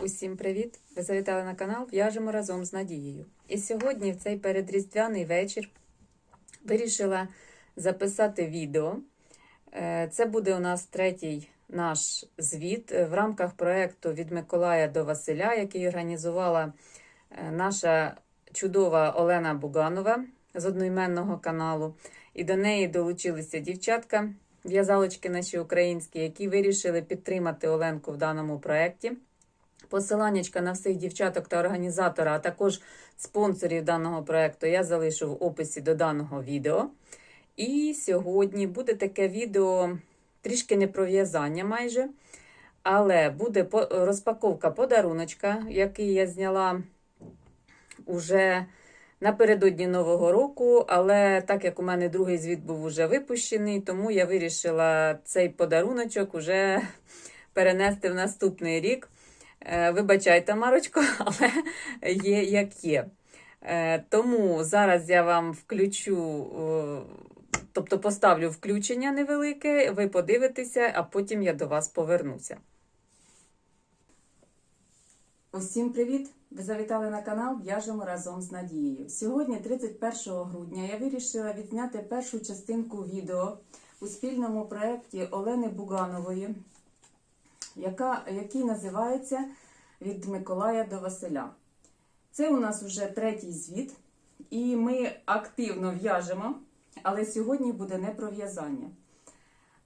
Усім привіт! Ви завітали на канал В'яжемо разом з Надією. І сьогодні, в цей передріздвяний вечір, вирішила записати відео. Е, Це буде у нас третій наш звіт е, в рамках проєкту від Миколая до Василя, який організувала е, наша чудова Олена Буганова з одноіменного каналу. І до неї долучилися дівчатка, в'язалочки наші українські, які вирішили підтримати Оленку в даному проєкті. Посиланнячка на всіх дівчаток та організатора, а також спонсорів даного проєкту я залишу в описі до даного відео. І сьогодні буде таке відео трішки не про в'язання майже, але буде розпаковка подаруночка, який я зняла уже напередодні Нового року. Але так як у мене другий звіт був уже випущений, тому я вирішила цей подаруночок уже перенести в наступний рік. Е, Вибачайте, Марочко, але є як є. Е, Тому зараз я вам включу, е, тобто поставлю включення невелике, ви подивитеся, а потім я до вас повернуся. Усім привіт! Ви завітали на канал В'яжемо разом з Надією. Сьогодні, 31 грудня, я вирішила відзняти першу частинку відео у спільному проєкті Олени Буганової, яка, який називається Від Миколая до Василя. Це у нас вже третій звіт, і ми активно в'яжемо, але сьогодні буде не про в'язання.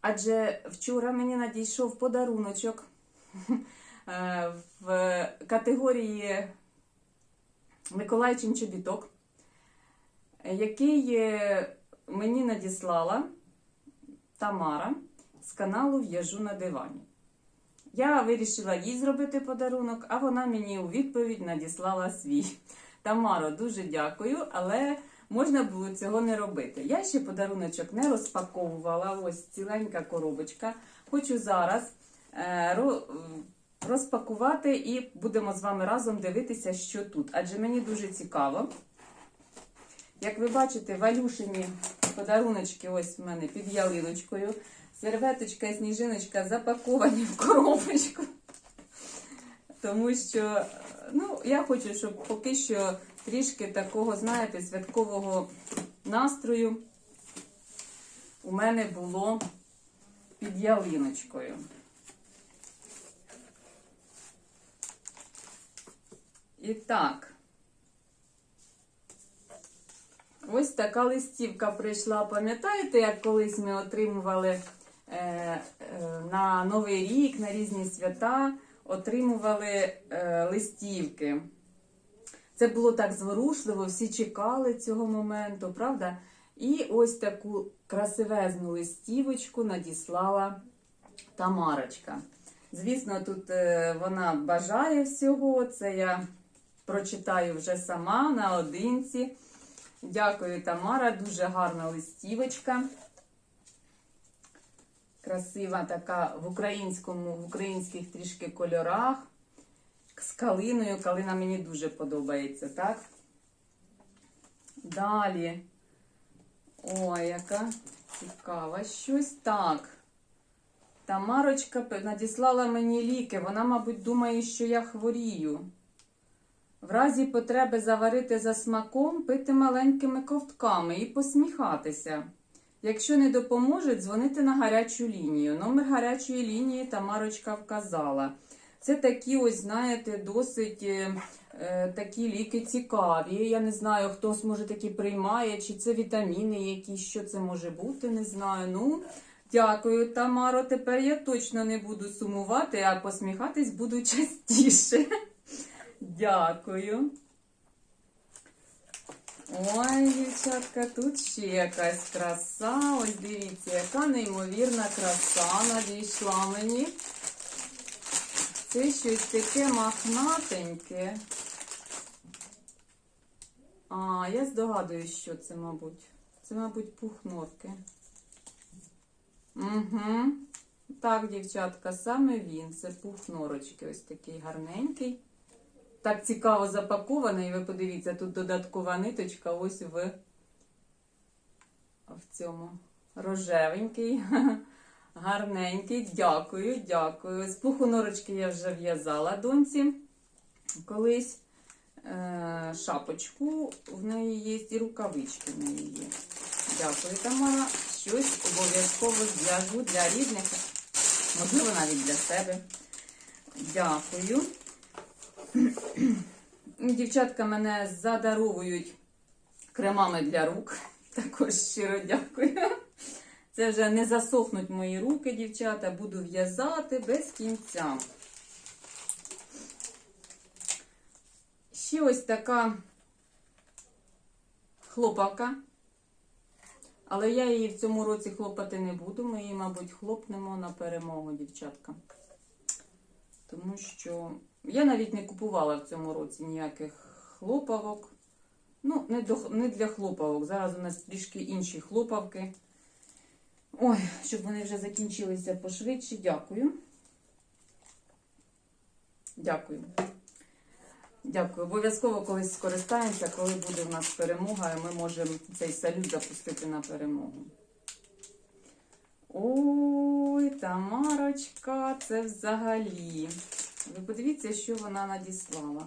Адже вчора мені надійшов подаруночок в категорії Миколайчин чобіток, який е, мені надіслала Тамара з каналу В'яжу на дивані. Я вирішила їй зробити подарунок, а вона мені у відповідь надіслала свій. Тамаро, дуже дякую, але можна було цього не робити. Я ще подаруночок не розпаковувала. Ось ціленька коробочка. Хочу зараз е, розпакувати і будемо з вами разом дивитися, що тут. Адже мені дуже цікаво. Як ви бачите, валюшині подаруночки ось в мене під ялиночкою. Серветочка і сніжиночка запаковані в коробочку. Тому що, ну, я хочу, щоб поки що трішки такого, знаєте, святкового настрою у мене було під ялиночкою. І так. Ось така листівка прийшла. Пам'ятаєте, як колись ми отримували е, е, на Новий рік, на різні свята, отримували е, листівки. Це було так зворушливо, всі чекали цього моменту, правда? І ось таку красивезну листівочку надіслала Тамарочка. Звісно, тут е, вона бажає всього. Це я прочитаю вже сама наодинці. Дякую, Тамара. Дуже гарна листівочка. Красива така в українському, в українських трішки кольорах. З калиною. Калина мені дуже подобається, так? Далі. Ой, яка цікава щось. Так. Тамарочка надіслала мені ліки. Вона, мабуть, думає, що я хворію. В разі потреби заварити за смаком, пити маленькими ковтками і посміхатися. Якщо не допоможе, дзвонити на гарячу лінію. Номер гарячої лінії Тамарочка вказала. Це такі, ось, знаєте, досить е, е, такі ліки цікаві. Я не знаю, хто може такі приймає, чи це вітаміни якісь, що це може бути, не знаю. Ну, дякую, Тамаро. Тепер я точно не буду сумувати, а посміхатись буду частіше. Дякую. Ой, дівчатка, тут ще якась краса. Ось дивіться, яка неймовірна краса надійшла мені. Це щось таке махнатеньке. А, я здогадуюсь, що це, мабуть. Це, мабуть, пухнотки. Угу. Так, дівчатка, саме він. Це пухнорочки. Ось такий гарненький. Так цікаво запакований. Ви подивіться, тут додаткова ниточка ось в, в цьому рожевенький. Гарненький, дякую, дякую. З пуху норочки я вже в'язала доньці колись. Е, шапочку в неї є і рукавички в неї є. Дякую, Тамара. Щось обов'язково зв'яжу для рідних, можливо, навіть для себе. Дякую. Дівчатка мене задаровують кремами для рук. Також щиро дякую. Це вже не засохнуть мої руки, дівчата. Буду в'язати без кінця. Ще ось така хлопавка. Але я її в цьому році хлопати не буду. Ми її, мабуть, хлопнемо на перемогу, дівчатка. Тому що я навіть не купувала в цьому році ніяких хлопавок. Ну, не, до, не для хлопавок. Зараз у нас трішки інші хлопавки. Ой, щоб вони вже закінчилися пошвидше. Дякую. Дякую. Дякую. Обов'язково колись скористаємося, коли буде в нас перемога, і ми можемо цей салют запустити на перемогу. Ой, Тамарочка, це взагалі. Ви подивіться, що вона надіслала.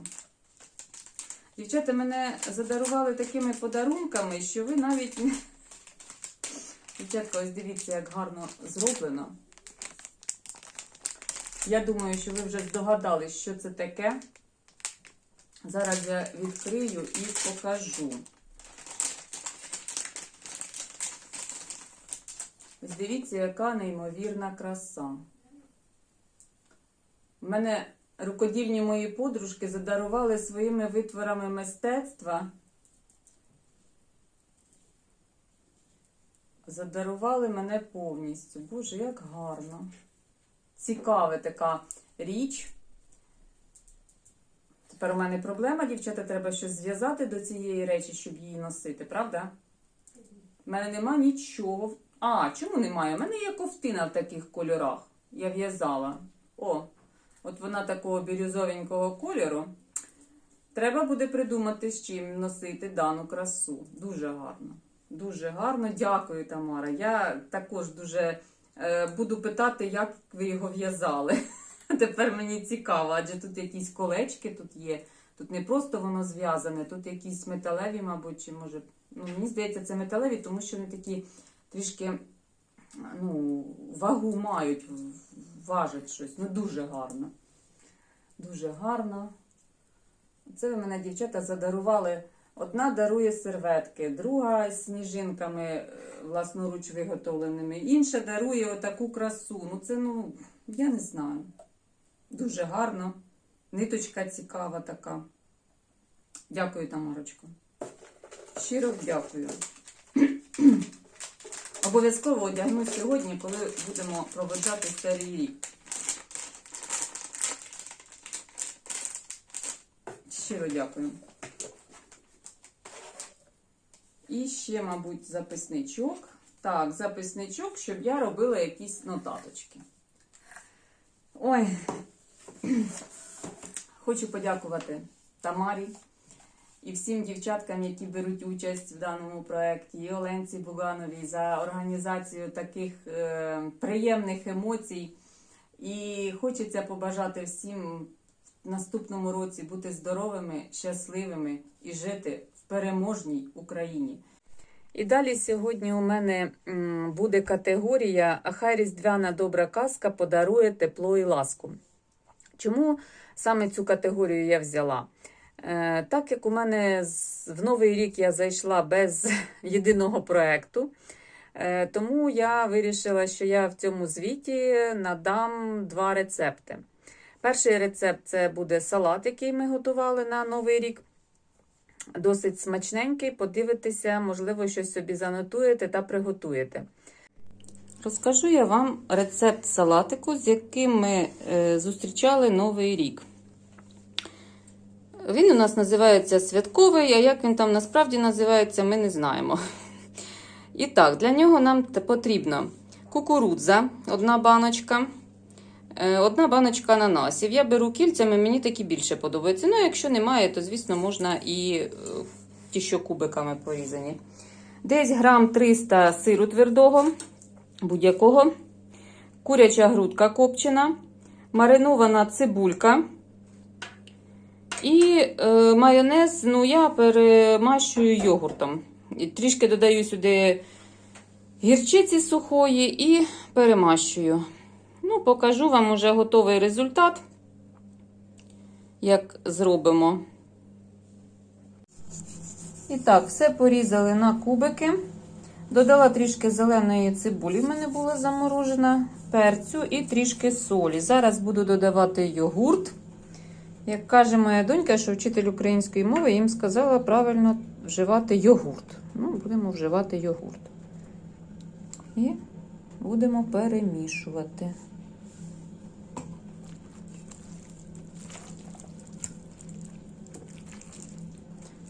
Дівчата мене задарували такими подарунками, що ви навіть. Дівчатка, ось дивіться, як гарно зроблено. Я думаю, що ви вже здогадались, що це таке. Зараз я відкрию і покажу. Дивіться, яка неймовірна краса. У мене рукодільні мої подружки задарували своїми витворами мистецтва. Задарували мене повністю. Боже, як гарно. Цікава така річ. Тепер у мене проблема, дівчата, треба щось зв'язати до цієї речі, щоб її носити, правда? У мене нема нічого. А, чому немає? У мене є ковтина в таких кольорах. Я в'язала. О, от вона такого бірюзовенького кольору. Треба буде придумати, з чим носити дану красу. Дуже гарно. Дуже гарно. Дякую, Тамара. Я також дуже е, буду питати, як ви його в'язали. Тепер мені цікаво, адже тут якісь колечки тут є. Тут не просто воно зв'язане, тут якісь металеві, мабуть, чи може. Ну, мені здається, це металеві, тому що вони такі трішки ну, вагу мають, важать щось. Ну, дуже гарно. Дуже гарно. Це ви мене, дівчата, задарували. Одна дарує серветки, друга сніжинками е, власноруч виготовленими, інша дарує отаку красу. Ну, це, ну, я не знаю. Дуже гарно. Ниточка цікава така. Дякую, Тамарочко. Щиро дякую. Обов'язково одягну сьогодні, коли будемо проведжати старий рік. Щиро дякую. І ще, мабуть, записничок. Так, записничок, щоб я робила якісь нотаточки. Ой, хочу подякувати Тамарі і всім дівчаткам, які беруть участь в даному проєкті, і Оленці Бугановій за організацію таких е, приємних емоцій. І хочеться побажати всім в наступному році бути здоровими, щасливими і жити в переможній Україні. І далі сьогодні у мене буде категорія «А хай різдвяна добра казка подарує тепло і ласку. Чому саме цю категорію я взяла? Е, так як у мене в новий рік я зайшла без єдиного проекту, е, тому я вирішила, що я в цьому звіті надам два рецепти. Перший рецепт це буде салат, який ми готували на новий рік. Досить смачненький. Подивитися, можливо, щось собі занотуєте та приготуєте. Розкажу я вам рецепт салатику, з яким ми е, зустрічали новий рік. Він у нас називається святковий, а як він там насправді називається, ми не знаємо. І так, для нього нам потрібно кукурудза, одна баночка, е, одна баночка ананасів. Я беру кільцями, мені такі більше подобаються. Ну, якщо немає, то, звісно, можна і е, ті, що кубиками порізані. Десь грам 300 сиру твердого, будь-якого. куряча грудка копчена, маринована цибулька. І е, майонез, ну, я перемащую йогуртом. Трішки додаю сюди гірчиці сухої і перемащую. Ну, покажу вам уже готовий результат, як зробимо. І так, все порізали на кубики. Додала трішки зеленої цибулі, в мене була заморожена, перцю і трішки солі. Зараз буду додавати йогурт. Як каже моя донька, що вчитель української мови їм сказала правильно вживати йогурт. Ну, будемо вживати йогурт. І будемо перемішувати.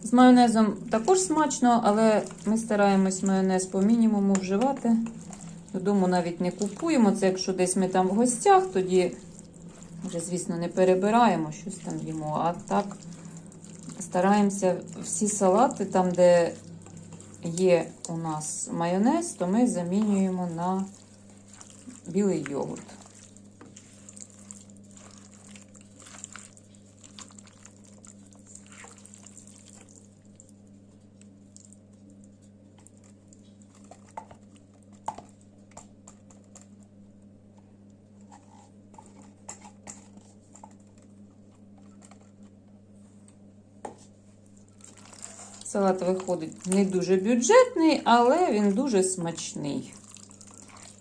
З майонезом також смачно, але ми стараємось майонез по мінімуму вживати. Додому навіть не купуємо. Це якщо десь ми там в гостях, тоді вже, звісно, не перебираємо, щось там їмо. А так стараємося всі салати, там, де є у нас майонез, то ми замінюємо на білий йогурт. Салат виходить не дуже бюджетний, але він дуже смачний.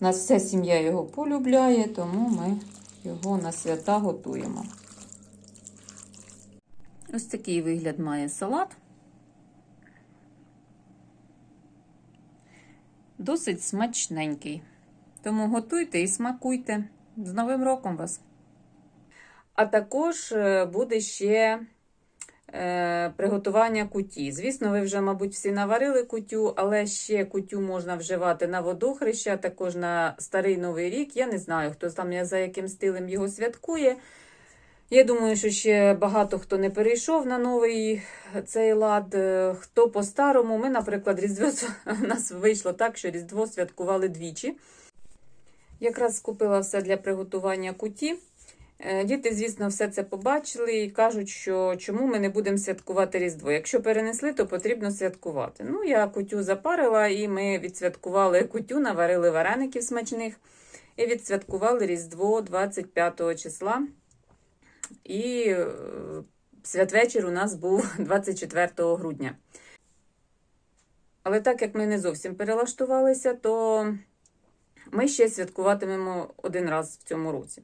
У нас вся сім'я його полюбляє, тому ми його на свята готуємо. Ось такий вигляд має салат. Досить смачненький. Тому готуйте і смакуйте. З Новим роком вас! А також е, буде ще приготування куті. Звісно, ви вже, мабуть, всі наварили кутю, але ще кутю можна вживати на водохреща, також на старий новий рік. Я не знаю, хто там за яким стилем його святкує. Я думаю, що ще багато хто не перейшов на новий цей лад. Е, Хто по-старому, ми, наприклад, Різдво у нас вийшло так, що Різдво святкували двічі. Якраз скупила все для приготування куті. Е, Діти, звісно, все це побачили і кажуть, що чому ми не будемо святкувати Різдво. Якщо перенесли, то потрібно святкувати. Ну, я кутю запарила, і ми відсвяткували кутю, наварили вареників смачних і відсвяткували Різдво 25 числа. І е, святвечір у нас був 24 грудня. Але так як ми не зовсім перелаштувалися, то ми ще святкуватимемо один раз в цьому році.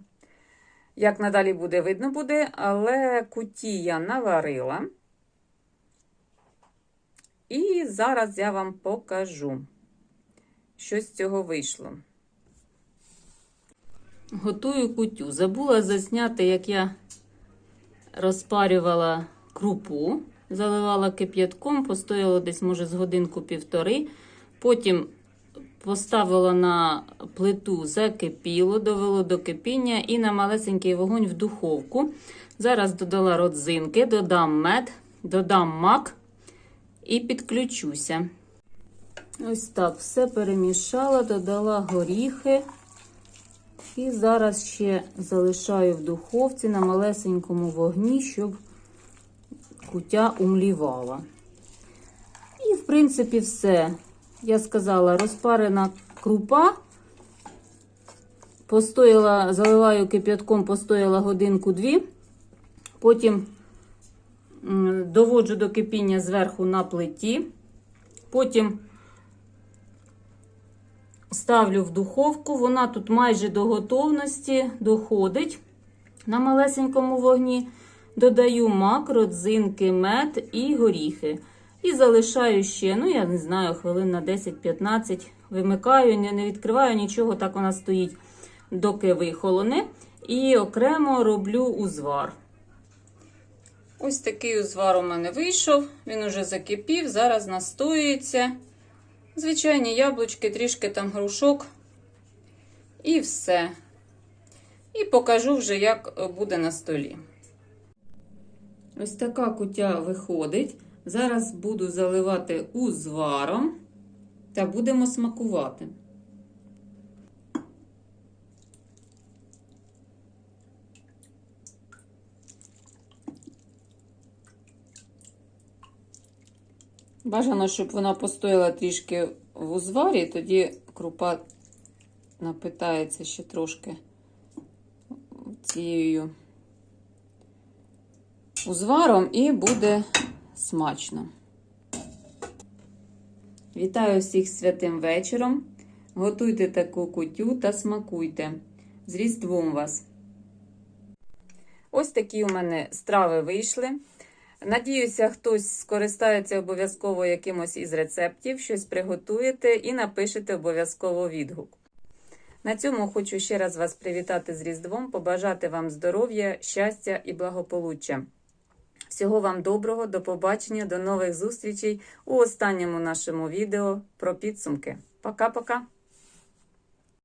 Як надалі буде, видно буде, але куті я наварила. І зараз я вам покажу, що з цього вийшло. Готую кутю. Забула засняти, як я розпарювала крупу, заливала кип'ятком, постояло десь, може, з годинку-півтори. Потім поставила на плиту, закипіло, довело до кипіння і на малесенький вогонь в духовку. Зараз додала родзинки, додам мед, додам мак і підключуся. Ось так, все перемішала, додала горіхи. І зараз ще залишаю в духовці на малесенькому вогні, щоб кутя умлівала. І, в принципі, все. Я сказала, розпарена крупа. Постояла, заливаю кип'ятком, постояла годинку-дві. Потім доводжу до кипіння зверху на плиті. Потім ставлю в духовку. Вона тут майже до готовності доходить на малесенькому вогні. Додаю мак, родзинки, мед і горіхи. І залишаю ще, ну, я не знаю, хвилин на 10-15. Вимикаю, не, відкриваю нічого, так вона стоїть, доки вихолоне. І окремо роблю узвар. Ось такий узвар у мене вийшов. Він уже закипів, зараз настоюється. Звичайні яблучки, трішки там грушок. І все. І покажу вже, як буде на столі. Ось така кутя виходить. Зараз буду заливати узваром та будемо смакувати. Бажано, щоб вона постояла трішки в узварі, тоді крупа напитається ще трошки цією узваром і буде смачно. Вітаю всіх святим вечором. Готуйте таку кутю та смакуйте. З Різдвом вас! Ось такі у мене страви вийшли. Надіюся, хтось скористається обов'язково якимось із рецептів, щось приготуєте і напишете обов'язково відгук. На цьому хочу ще раз вас привітати з Різдвом, побажати вам здоров'я, щастя і благополуччя. Всього вам доброго, до побачення, до нових зустрічей у останньому нашому відео про підсумки. Пока-пока!